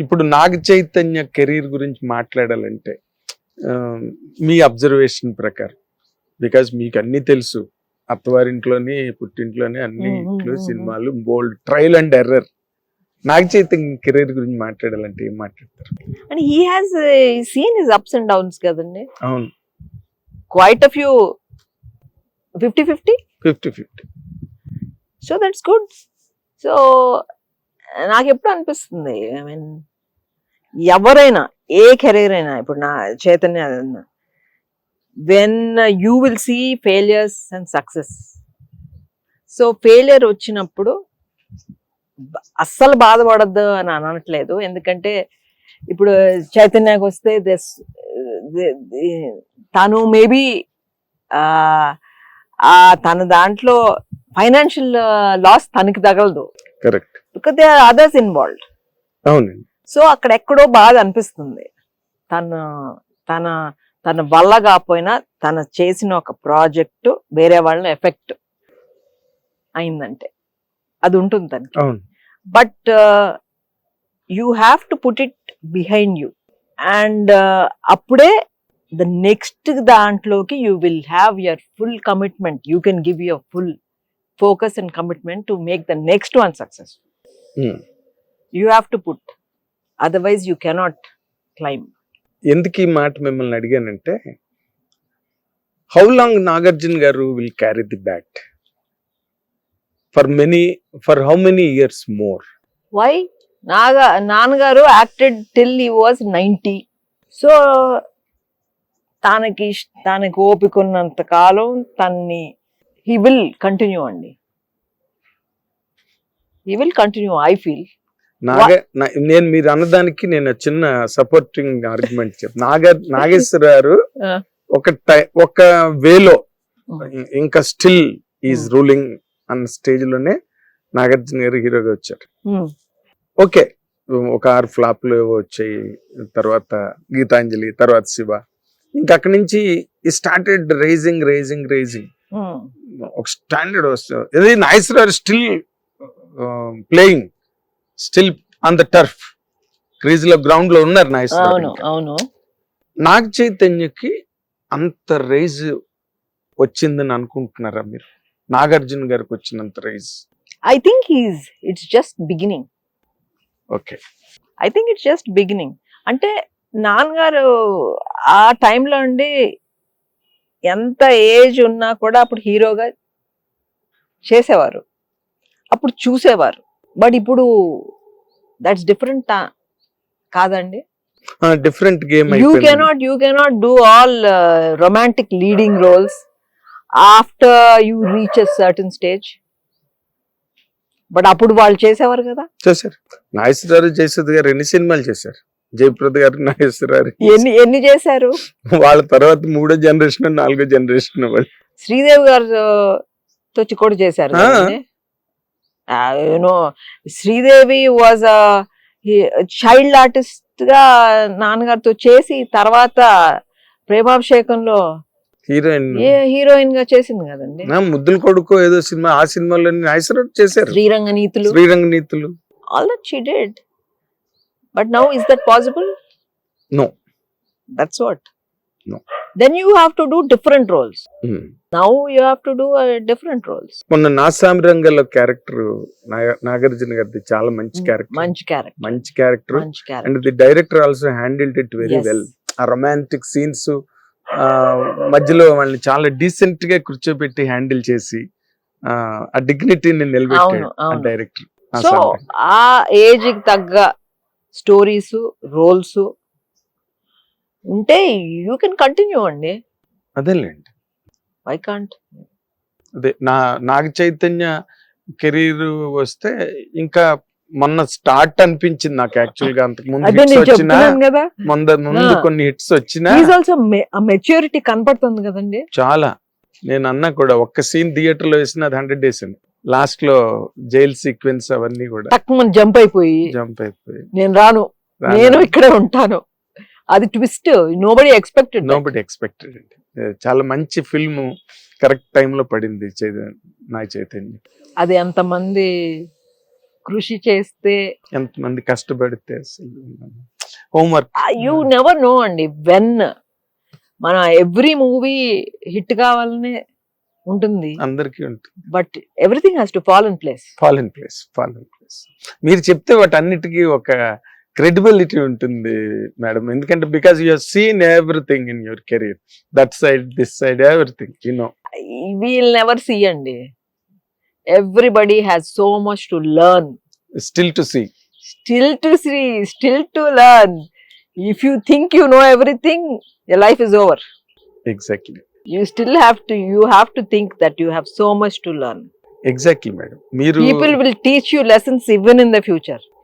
ఇప్పుడు నాగ చైతన్య కెరీర్ గురించి మాట్లాడాలంటే మీ అబ్జర్వేషన్ ప్రకారం బికాజ్ మీకు అన్ని తెలుసు అత్తవారింట్లోని పుట్టింట్లోని అన్ని ఇంట్లో సినిమాలు bold trial and error Naga Chaitanya career గురించి మాట్లాడాలంటే ఏం మాట్లాడతారు? And he has seen his ups and downs కదండి. అవును. Quite a few fifty fifty fifty fifty so that's good so నాకు ఎప్పుడు అనిపిస్తుంది ఐ మీన్ ఎవరైనా ఏ కెరీర్ అయినా ఇప్పుడు నా Chaitanya when you will see failures and success so failure వచ్చినప్పుడు అస్సలు బాధపడద్దు అని అనట్లేదు. ఎందుకంటే ఇప్పుడు చైతన్యకి వస్తే దిస్ తను మేబీ తన దాంట్లో ఫైనాన్షియల్ లాస్ తనకి తగలదు. Correct because they are others involved అవునండి. సో అక్కడ ఎక్కడో బాధ అనిపిస్తుంది. తన తన తన వల్ల కాకపోయినా తన చేసిన ఒక ప్రాజెక్టు వేరే వాళ్ళని ఎఫెక్ట్ అయిందంటే. అది ఉంటుంది తనకి. But you have to put it behind you. And అప్పుడే ద నెక్స్ట్ దాంట్లోకి you will have your full commitment. You can give your full focus and commitment to make the next one success Hmm. You have to put otherwise you cannot claim ఎందుకు ఈ మాట మిమ్మల్ని అడిగానంటే how long Nagarjuna garu will carry the bat for many for how many years more why Naga నాన్నగారు acted till he was ninety so తనకి తనకి ఓపిక ఉన్నంత కాలం తన్ని హీ విల్ కంటిన్యూ అండి. He will continue I feel Naga నేను మీరు అన్నదానికి నేను చిన్న సపోర్టింగ్ ఆర్గ్యుమెంట్ చెప్ నాగ నాగేశ్వర గారు. ఒక టై ఒక వేలో ఇంకా స్టిల్ ఈజ్ రూలింగ్ అన్న స్టేజ్లోనే నాగార్జున గారు హీరోగా వచ్చారు. ఓకే. ఒక ఆరు ఫ్లాప్లు వచ్చాయి. తర్వాత గీతాంజలి తర్వాత శివ. ఇంకా అక్కడి నుంచి ఈ స్టార్టెడ్ రైజింగ్ రైజింగ్ రైజింగ్ ఒక స్టాండర్డ్ వస్తుంది ఇది Nageswara still playing still on the turf క్రీజ్లో గ్రౌండ్లో ఉన్నారు నాగేశ్వర అవును అవును. నాగ చైతన్యకి అంత రైజ్ వచ్చిందని అనుకుంటున్నారా మీరు? నాగార్జున గారికి వచ్చినంత rise. I think he's it's just beginning okay I think it's just beginning అంటే నాన్నగారు ఆ టైంలో అండి ఎంత ఏజ్ ఉన్నా కూడా అప్పుడు హీరోగా చేసేవారు. అప్పుడు చూసేవారు. బట్ ఇప్పుడు దట్స్ డిఫరెంట్ కాదండి. Different game you cannot you cannot do all romantic leading roles after you reach a certain stage. But అప్పుడు వాళ్ళు చేసేవారు కదా. చేశారు. నాగేశ్వర గారు జయసుద్ గారు ఎన్ని సినిమాలు చేశారు? జయప్రద గారు నాగేశ్వర గారు. ఎన్ని ఎన్ని చేశారు? వాళ్ళ తర్వాత మూడో జనరేషన్ నాలుగో జనరేషన్ వాళ్ళు. శ్రీదేవి గారు తో కూడా చేశారు. యూనో శ్రీదేవి వాజ్ చైల్డ్ ఆర్టిస్ట్గా నాన్నగారితో చేసి తర్వాత ప్రేమాభిషేకంలో హీరోయిన్ ఏ హీరోయిన్గా చేసింది కదండి. ముద్దుల కొడుకు ఏదో సినిమా ఆ సినిమాలో గారు చేశారు. శ్రీరంగ నీతులు. శ్రీరంగ నీతులు. All that she dead but now is that possible No. That's what No. Then you have to do different roles Hmm. Now you have to do different roles మొన్న నాసామిరంగంలో క్యారెక్టర్ నాగార్జున గారిది చాలా మంచి క్యారెక్టర్ మంచి క్యారెక్టర్ మంచి character and the director also handled it very well ఆ romantic scenes మధ్యలో వాళ్ళని చాలా డీసెంట్గా కూర్చోబెట్టి హ్యాండిల్ చేసి ఆ, డిగ్నిటీని నిలబెట్టాడు డైరెక్టర్ సో ఆ ఏజ్కి తగ్గ స్టోరీస్ రోల్స్ ఉంటే యూ కెన్ కంటిన్యూ అండి. అదేలేండి. వై కాంట్ అదే నా నాగ చైతన్య కెరీర్ వస్తే ఇంకా మొన్న స్టార్ట్ అనిపించింది నాకు యాక్చువల్గా అంతకు ముందు అదే హిట్స్ నేను వచ్చినా చెప్తున్నాను కదా. ముందు ముందు. కొన్ని హిట్స్ వచ్చినా ఈజ్ ఆల్సో మెచ్యూరిటీ కనపడుతుంది కదండి. చాలా. నేను అన్నా కూడా ఒక్క సీన్ థియేటర్లో వేసిన అది హండ్రెడ్ డేస్ అండి. లాస్ట్లో జైల్ సీక్వెన్స్ అవన్నీ కూడా. జంప్ అయిపోయి. జంప్ అయిపోయి. నేను రాను. నేను ఇక్కడే ఉంటాను. అది twist nobody expected nobody expected చాలా మంచి ఫిల్మ్ కరెక్ట్లో పడింది చైతన్య నాగ చైతన్య. అది ఎంతమంది కృషి చేస్తే ఎంతమంది కష్టపడితే హోంవర్క్ యూ నెవర్ నో అండి. వెన్ మన ఎవ్రీ మూవీ హిట్ కావాలనే ఉంటుంది. అందరికీ ఉంటుంది. But everything has to fall in place fall in place fall in place మీరు చెప్తే వాటి అన్నిటికీ ఒక క్రెడిబిలిటీ ఉంటుంది మేడం ఎందుకంటే because you seen everything in your career that side this side everything you know we'll never see అండి. Everybody has so much to learn still to see still to see still to learn if you think you know everything your life is over exactly you still have to you have to think that you have so much to learn. Exactly madam మీరు people will teach you lessons even in the future.